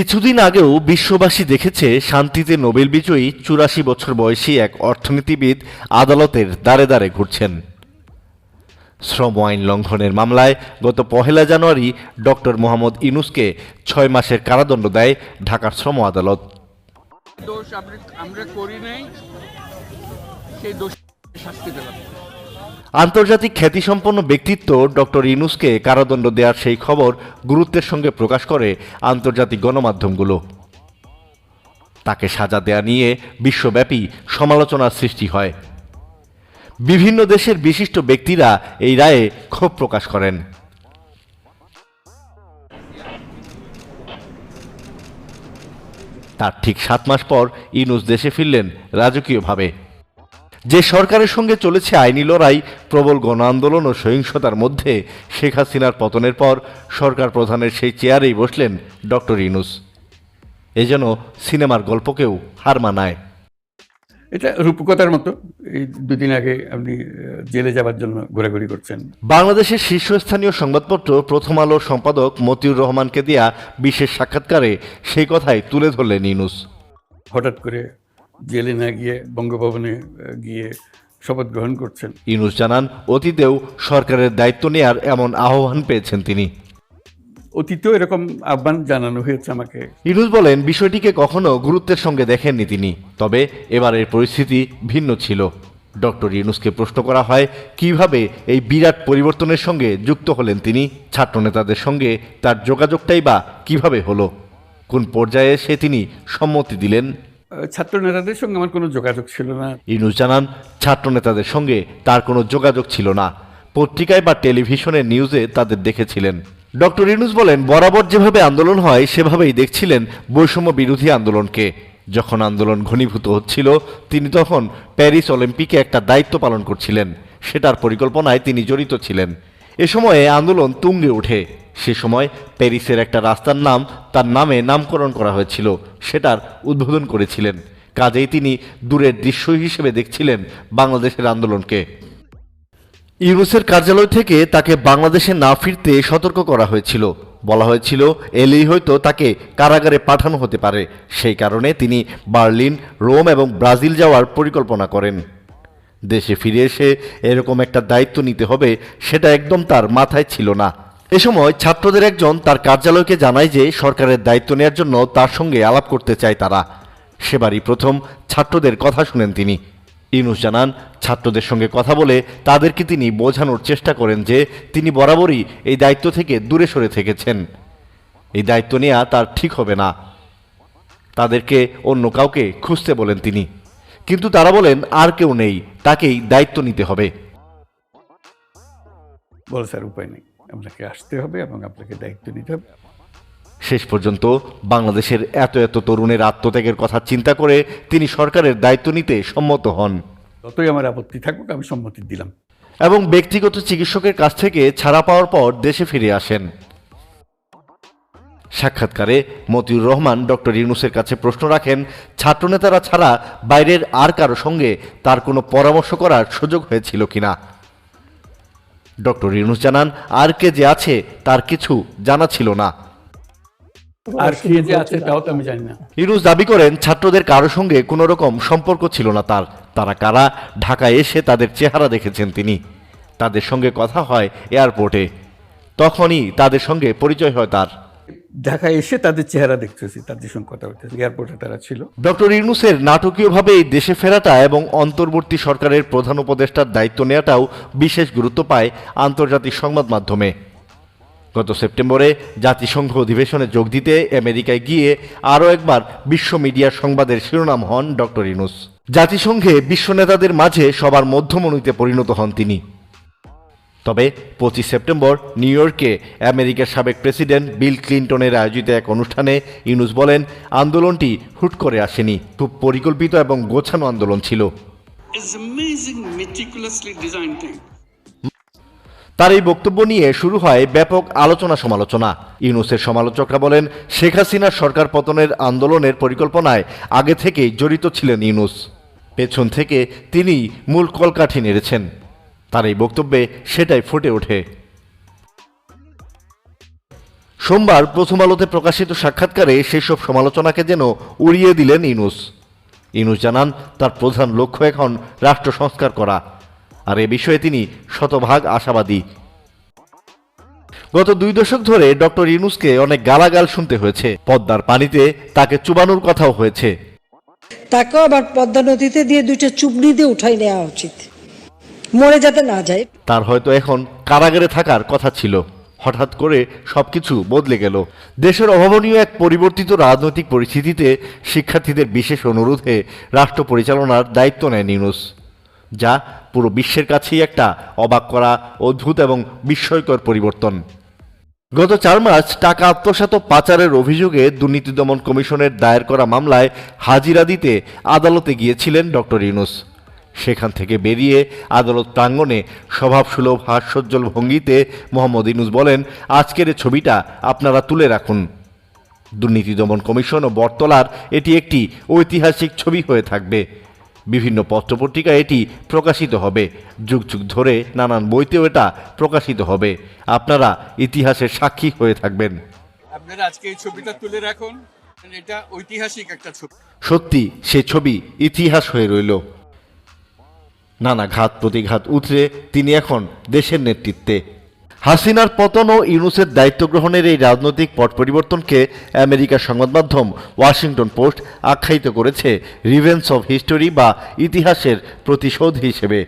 কিছুদিন আগেও বিশ্ববাসী দেখেছে শান্তিতে নোবেল বিজয়ী চুরাশি বছর বয়সী এক অর্থনীতিবিদ আদালতের দ্বারে দ্বারে ঘুরছেন। শ্রম আইন লঙ্ঘনের মামলায় গত পহেলা জানুয়ারি ডক্টর মোহাম্মদ ইনুসকে ছয় মাসের কারাদণ্ড দেয় ঢাকার শ্রম আদালত। দোষ আমরা করি নাই, সেই দোষ শাস্তি আন্তর্জাতিক খ্যাতিসম্পন্ন ব্যক্তিত্ব ডক্টর ইনুসকে কারাদণ্ড দেওয়ার সেই খবর গুরুত্বের সঙ্গে প্রকাশ করে আন্তর্জাতিক গণমাধ্যমগুলো। তাকে সাজা দেয়া নিয়ে বিশ্বব্যাপী সমালোচনার সৃষ্টি হয়। বিভিন্ন দেশের বিশিষ্ট ব্যক্তিরা এই রায়ে ক্ষোভ প্রকাশ করেন। তার ঠিক সাত মাস পর ইনুস দেশে ফিরলেন রাজকীয়ভাবে। যে সরকারের সঙ্গে চলেছে আইনি লড়াই প্রবল গণ আন্দোলন ও সহিংসতার মধ্যে শেখ হাসিনার পতনের পর সরকার প্রধানের সেই চেয়ারেই বসলেন ডক্টর ইনুস। এ যেন সিনেমার গল্পকেও হার মানায়। এটা রূপকথার মতো। এই দুদিন আগে আপনি জেলে যাবার জন্য ঘোরাঘুরি করছেন। বাংলাদেশের শীর্ষস্থানীয় সংবাদপত্র প্রথম আলোর সম্পাদক মতিউর রহমানকে দেয়া বিশেষ সাক্ষাৎকারে সেই কথাই তুলে ধরলেন ইনুস। হঠাৎ করে জেলে না গিয়ে বঙ্গভবনে গিয়ে শপথ গ্রহণ করছেন। ইউনুস জানান অতীতেও সরকারের দায়িত্ব নেয়ার এমন আহ্বান পেয়েছেন তিনি। অতীতেও এরকম আহ্বান জানানো হয়েছে আমাকে। ইনুস বলেন বিষয়টিকে কখনো গুরুত্বের সঙ্গে দেখেননি তিনি তবে এবারের পরিস্থিতি ভিন্ন ছিল। ডক্টর ইনুসকে প্রশ্ন করা হয় কীভাবে এই বিরাট পরিবর্তনের সঙ্গে যুক্ত হলেন তিনি? ছাত্রনেতাদের সঙ্গে তার যোগাযোগটাই বা কীভাবে হলো? কোন পর্যায়ে সে তিনি সম্মতি দিলেন? ছাত্র নেতাদের সঙ্গে আমার কোনো যোগাযোগ ছিল না। ইনুস জানান, ছাত্রনেতাদের সঙ্গে তার কোনো যোগাযোগ ছিল না। পত্রিকায় বা টেলিভিশনের নিউজে তাদের দেখেছিলেন। ডক্টর ইনুস বলেন, বরাবর যেভাবে আন্দোলন হয়, সেভাবেই দেখছিলেন বৈষম্য বিরোধী আন্দোলনকে। যখন আন্দোলন ঘনীভূত হচ্ছিল, তিনি তখন প্যারিস অলিম্পিকে একটা দায়িত্ব পালন করছিলেন। সেটার পরিকল্পনায় তিনি জড়িত ছিলেন। এ সময়ে আন্দোলন তুঙ্গে ওঠে। সে সময় প্যারিসের একটা রাস্তার নাম, তার নামে নামকরণ করা হয়েছিল। সেটার উদ্বোধন করেছিলেন। কাজেই তিনি দূরের দৃশ্য হিসেবে দেখছিলেন বাংলাদেশের আন্দোলনকে। ইউনুসের কার্যালয় থেকে তাকে বাংলাদেশে না ফিরতে সতর্ক করা হয়েছিল। বলা হয়েছিল, এলেই হয়তো তাকে কারাগারে পাঠানো হতে পারে। সেই কারণে তিনি বার্লিন, রোম এবং ব্রাজিল যাওয়ার পরিকল্পনা করেন। দেশে ফিরে এসে এরকম একটা দায়িত্ব নিতে হবে, সেটা একদম তার মাথায় ছিল না। এ সময় ছাত্রদের একজন তার কার্যালয়কে জানায় যে সরকারের দায়িত্ব নেওয়ার জন্য তার সঙ্গে আলাপ করতে চায় তারা। সেবারই প্রথম ছাত্রদের কথা শুনেন তিনি। ইনুস জানান, ছাত্রদের সঙ্গে কথা বলে তাদেরকে তিনি বোঝানোর চেষ্টা করেন যে তিনি বরাবরই এই দায়িত্ব থেকে দূরে সরে থেকেছেন। এই দায়িত্ব নেওয়া তার ঠিক হবে না। তাদেরকে অন্য কাউকে খুঁজতে বলেন তিনি। কিন্তু তারা বলেন, আর কেউ নেই, তাকেই দায়িত্ব নিতে হবে। বল স্যার, উপায় নেই। আপনাকে আসতে হবে এবং আপনাকে দায়িত্ব নিতে হবে। শেষ পর্যন্ত বাংলাদেশের এত এত তরুণের আত্মত্যাগের কথা চিন্তা করে তিনি সরকারের দায়িত্ব নিতে সম্মত হন। যতই আমার আপত্তি থাকুক আমি সম্মতি দিলাম। এবং ব্যক্তিগত চিকিৎসকের কাছ থেকে ছাড়া পাওয়ার পর দেশে ফিরে আসেন। সাক্ষাৎকারে মতিউর রহমান ডক্টর ইউনুসের কাছে প্রশ্ন রাখেন ছাত্রনেতারা ছাড়া বাইরের আর কারও সঙ্গে তার কোনো পরামর্শ করার সুযোগ হয়েছিল কিনা? ডক্টর ইউনুস জানান আর কে যে আছে তার কিছু জানা ছিল না। আর কে যে আছে তাও তো আমি জানি না। ইউনুস দাবি করেন ছাত্রদের কারও সঙ্গে কোনো রকম সম্পর্ক ছিল না তার। তারা কারা? ঢাকায় এসে তাদের চেহারা দেখেছেন তিনি। তাদের সঙ্গে কথা হয় এয়ারপোর্টে। তখনই তাদের সঙ্গে পরিচয় হয় তার। ঢাকায় এসে তাদের চেহারা দেখতেছি তাদের সঙ্গে কথা বলতেছি, এয়ারপোর্টে তারা ছিল। ডক্টর ইউনুসের নাটকীয়ভাবে এই দেশে ফেরাটা এবং অন্তর্বর্তী সরকারের প্রধান উপদেষ্টার দায়িত্ব নেওয়াটাও বিশেষ গুরুত্ব পায় আন্তর্জাতিক সংবাদ মাধ্যমে। গত সেপ্টেম্বরে জাতিসংঘ অধিবেশনে যোগ দিতে আমেরিকায় গিয়ে আরও একবার বিশ্ব মিডিয়ার সংবাদের শিরোনাম হন ডক্টর ইউনুস। জাতিসংঘে বিশ্ব নেতাদের মাঝে সবার মধ্যমণিতে পরিণত হন তিনি। তবে পঁচিশ সেপ্টেম্বর নিউ ইয়র্কে আমেরিকার সাবেক প্রেসিডেন্ট বিল ক্লিন্টনের আয়োজিত এক অনুষ্ঠানে ইউনুস বলেন আন্দোলনটি হুট করে আসেনি খুব পরিকল্পিত এবং গোছানো আন্দোলন ছিল. তার এই বক্তব্য নিয়ে শুরু হয় ব্যাপক আলোচনা সমালোচনা। ইউনুসের সমালোচকরা বলেন শেখ হাসিনার সরকার পতনের আন্দোলনের পরিকল্পনায় আগে থেকেই জড়িত ছিলেন ইউনুস। পেছন থেকে তিনি মূল কলকাঠি নেড়েছেন। তার এই বক্তব্যে সেটাই ফুটে ওঠে। সোমবার প্রথম আলোতে প্রকাশিত সাক্ষাৎকারে সেসব সমালোচনাকে যেন উড়িয়ে দিলেন ইনুস। ইনুস জানান, তার প্রধান লক্ষ্য এখন রাষ্ট্র সংস্কার করা। আর এ বিষয়ে তিনি শতভাগ আশাবাদী। গত দুই দশক ধরে ডক্টর ইনুসকে অনেক গালাগাল শুনতে হয়েছে। পদ্মার পানিতে তাকে চুবানোর কথাও হয়েছে। তাকেও আবার পদ্মা নদীতে দিয়ে দুইটা চুবড়ি দিয়ে উঠাই নেওয়া উচিত। মরে যাতে না যায়। তার হয়তো এখন কারাগারে থাকার কথা ছিল। হঠাৎ করে সবকিছু বদলে গেল। দেশের অভাবনীয় এক পরিবর্তিত রাজনৈতিক পরিস্থিতিতে শিক্ষার্থীদের বিশেষ অনুরোধে রাষ্ট্র পরিচালনার দায়িত্ব নেয় নিউনুস, যা পুরো বিশ্বের কাছেই একটা অবাক করা, অদ্ভুত এবং বিস্ময়কর পরিবর্তন। গত চার মাস টাকা আত্মসাত পাচারের অভিযোগে দুর্নীতি দমন কমিশনের দায়ের করা মামলায় হাজিরা দিতে আদালতে গিয়েছিলেন ডক্টর ইউনুস। সেখান থেকে বেরিয়ে আদালত প্রাঙ্গণে স্বভাবসুলভ হাস্যোজ্জ্বল ভঙ্গিতে মোহাম্মদ ইনুস বলেন আজকের এই ছবিটা আপনারা তুলে রাখুন। দুর্নীতি দমন কমিশন ও বটতলার এটি একটি ঐতিহাসিক ছবি হয়ে থাকবে। বিভিন্ন পত্রপত্রিকায় এটি প্রকাশিত হবে। যুগ যুগ ধরে নানান বইতেও এটা প্রকাশিত হবে। আপনারা ইতিহাসের সাক্ষী হয়ে থাকবেন। আপনারা আজকে এই ছবিটা তুলে রাখুন। এটা ঐতিহাসিক একটা ছবি। সত্যি সে ছবি ইতিহাস হয়ে রইল। নানা ঘাত প্রতিঘাত উতরে তিনি এখন দেশের নেতৃত্বে। হাসিনার পতন ও ইউনুসের দায়িত্ব গ্রহণের এই রাজনৈতিক পট পরিবর্তনকে আমেরিকার সংবাদ মাধ্যম ওয়াশিংটন পোস্ট আখ্যায়িত করেছে রিভেন্স অফ হিস্টোরি বা ইতিহাসের প্রতিশোধ হিসেবে।